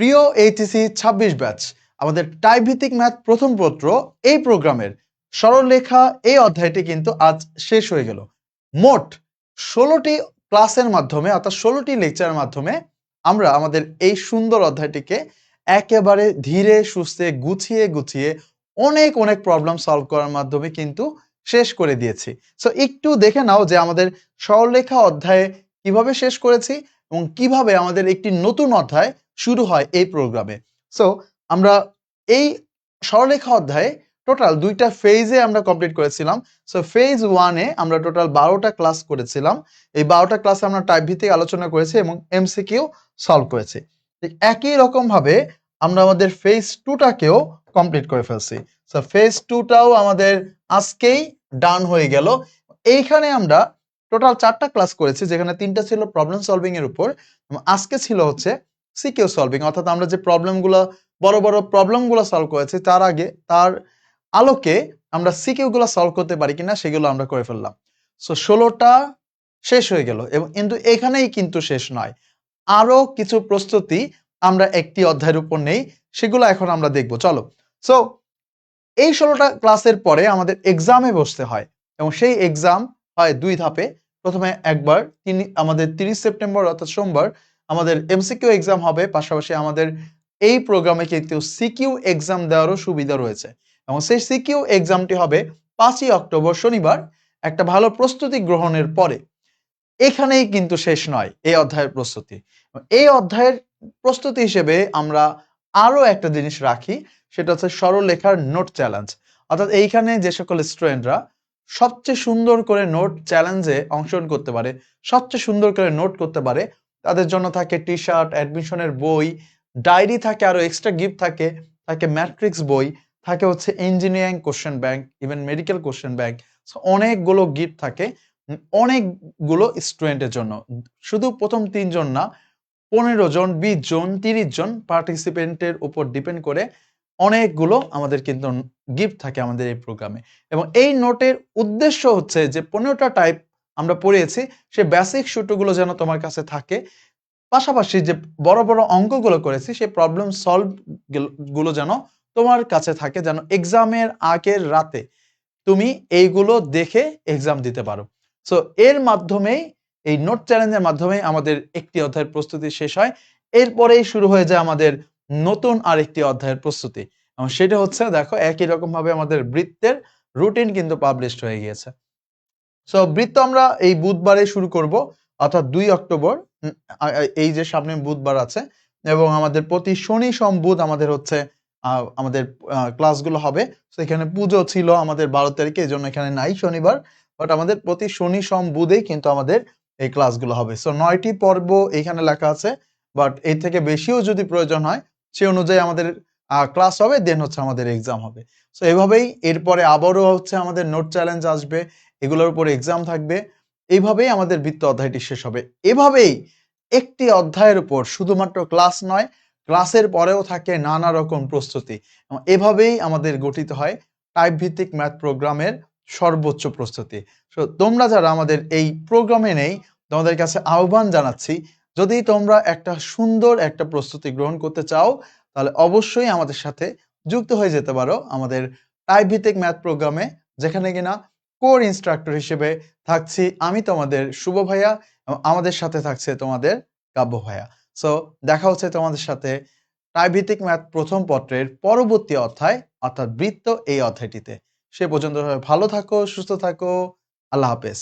প্রিয় এইচএসি ছাব্বিশ ব্যাচ, আমাদের টাইপ ভিত্তিক ম্যাথ প্রথম পত্র এই প্রোগ্রামের সরলরেখা এই অধ্যায়টি কিন্তু আজ শেষ হয়ে গেল। মোট ষোলোটি ক্লাসের মাধ্যমে অর্থাৎ ষোলোটি লেকচারের মাধ্যমে আমরা আমাদের এই সুন্দর অধ্যায়টিকে একেবারে ধীরে, সুস্থে, গুছিয়ে গুছিয়ে অনেক অনেক প্রবলেম সলভ করার মাধ্যমে কিন্তু শেষ করে দিয়েছি। সো একটু দেখে নাও যে আমাদের সরলরেখা অধ্যায়ে কীভাবে শেষ করেছি এবং কীভাবে আমাদের একটি নতুন অধ্যায় শুরু হয় এই প্রোগ্রামে সো আমরা এই সরলরেখা অধ্যায়ে টোটাল দুইটা ফেজে আমরা কমপ্লিট করেছিলাম। সো ফেজ ওয়ানে আমরা টোটাল বারোটা ক্লাস করেছিলাম। এই বারোটা ক্লাসে আমরা টাইপ ভিত্তিক আলোচনা করেছি এবং এমসিকিউ সলভ করেছি। একই রকম ভাবে আমরা আমাদের ফেজ টুটাকেও কমপ্লিট করে ফেলছি। সো ফেজ টুটাও আমাদের আজকেই ডান হয়ে গেল। এইখানে আমরা টোটাল চারটা ক্লাস করেছি যেখানে তিনটা ছিল প্রবলেম সলভিং এর উপর। আজকে ছিল হচ্ছে সিকিউ সলভিং অর্থাৎ আমরা যে প্রবলেমগুলো বড় বড় প্রবলেমগুলো সলভ করেছি, তার আগে তার আলোকে আমরা সিকিউ গুলো সলভ করতে পারি কিনা সেগুলো আমরা করে ফেললাম। সো ষোলোটা শেষ হয়ে গেল এবং কিন্তু এখানেই কিন্তু শেষ নয়। আরও কিছু প্রস্তুতি আমরা একটি অধ্যায়ের উপর নেই, সেগুলো এখন আমরা দেখব। চলো। সো এই ষোলোটা ক্লাসের পরে আমাদের এক্সামে বসতে হয় এবং সেই এক্সাম হয় দুই ধাপে। প্রথমে একবার, তিনি, আমাদের তিরিশ সেপ্টেম্বর, অর্থাৎ সোমবার আমাদের এমসিকিউ এক্সাম হবে, পাশাপাশি আমাদের এই প্রোগ্রামে কিন্তু সিকিউ এক্সাম দেওয়ারও সুবিধা রয়েছে। এবং সেই সিকিউ এক্সামটি হবে পাঁচই অক্টোবর শনিবার, একটা ভালো প্রস্তুতি গ্রহণের পরে। এখানেই কিন্তু শেষ নয় এই অধ্যায়ের প্রস্তুতি। এই অধ্যায়ের প্রস্তুতি হিসেবে আমরা আরও একটা জিনিস রাখি, সেটা হচ্ছে সরলরেখার নোট চ্যালেঞ্জ। অর্থাৎ এইখানে যে সকল স্টুডেন্টরা সবচেয়ে সুন্দর করে নোট চ্যালেঞ্জে অংশগ্রহণ করতে পারে, সবচেয়ে সুন্দর করে নোট করতে পারে তাদের জন্য থাকে টি শার্ট অ্যাডমিশনের বই, ডায়েরি থাকে, আরও এক্সট্রা গিফট থাকে থাকে ম্যাট্রিক্স বই, থাকে হচ্ছে engineering question bank even medical question bank অনেকগুলো গিফট থাকে অনেকগুলো স্টুডেন্টের জন্য। শুধু প্রথম তিনজন না, পনেরো জন, বিশ জন, তিরিশ জন পার্টিসিপেন্টের উপর ডিপেন্ড করে অনেকগুলো আমাদের কিন্তু গিফট থাকে আমাদের এই প্রোগ্রামে এবং এই নোটের উদ্দেশ্য হচ্ছে যে, পনেরোটা টাইপ আমরা পড়িয়েছি, সে বেসিক সূত্রগুলো যেন তোমার কাছে থাকে। পাশাপাশি যে বড় বড় অঙ্কগুলো করেছি সেই প্রবলেম সলভগুলো যেন তোমার কাছে থাকে, যেন এক্সামের আগের রাতে তুমি এইগুলো দেখে এক্সাম দিতে পারো। সো এর মাধ্যমেই, এই নোট চ্যালেঞ্জের মাধ্যমে আমাদের একটি অধ্যায়ের প্রস্তুতি শেষ হয়। এরপরেই শুরু হয়ে যায় আমাদের নতুন আরেকটি অধ্যায়ের প্রস্তুতি। সেটা হচ্ছে, দেখো, একই রকম ভাবে আমাদের বৃত্তের রুটিন কিন্তু পাবলিশড হয়ে গিয়েছে। সো বৃত্ত আমরা এই বুধবারে শুরু করব, অর্থাৎ দুই অক্টোবর এই যে সামনে বুধবার আছে, এবং আমাদের প্রতি শনি সম বুধ আমাদের হচ্ছে আমাদের ক্লাসগুলো হবে। তো এখানে পুজো ছিল আমাদের বারো তারিখে এই জন্য এখানে নাই শনিবার বাট আমাদের প্রতি শনি সম বুধেই কিন্তু আমাদের এই ক্লাসগুলো হবে। সো নয়টি পর্ব এখানে লেখা আছে বাট এর থেকে বেশিও যদি প্রয়োজন হয়, সে অনুযায়ী আমাদের ক্লাস হবে দেন হচ্ছে আমাদের এক্সাম হবে। সো এভাবেই এরপরে আবারও হচ্ছে আমাদের নোট চ্যালেঞ্জ আসবে এগুলোর উপর এক্সাম থাকবে। এইভাবেই আমাদের বৃত্ত অধ্যায়টি শেষ হবে। এভাবেই একটি অধ্যায়ের উপর শুধুমাত্র ক্লাস নয় ক্লাসের পরেও থাকে নানা রকম প্রস্তুতি। এভাবেই আমাদের গঠিত হয় টাইপ ভিত্তিক ম্যাথ প্রোগ্রামের সর্বোচ্চ প্রস্তুতি। সো তোমরা যারা আমাদের এই প্রোগ্রামে নেই, তোমাদের কাছে আহ্বান জানাচ্ছি, যদি তোমরা একটা সুন্দর একটা প্রস্তুতি গ্রহণ করতে চাও, তাহলে অবশ্যই আমাদের সাথে যুক্ত হয়ে যেতে পারো আমাদের টাইপ ভিত্তিক ম্যাথ প্রোগ্রামে যেখানে কিনা কোর ইনস্ট্রাক্টর হিসেবে থাকছি আমি তোমাদের শুভ ভাইয়া আমাদের সাথে থাকছে তোমাদের কাব্য ভাইয়া। সো দেখা হচ্ছে তোমাদের সাথে টাইপ ম্যাথ প্রথম পত্রের পরবর্তী অধ্যায়, অর্থাৎ বৃত্ত এই অধ্যায়টিতে। সে পর্যন্ত ভালো থাকো, সুস্থ থাকো, আল্লাহ হাফেজ।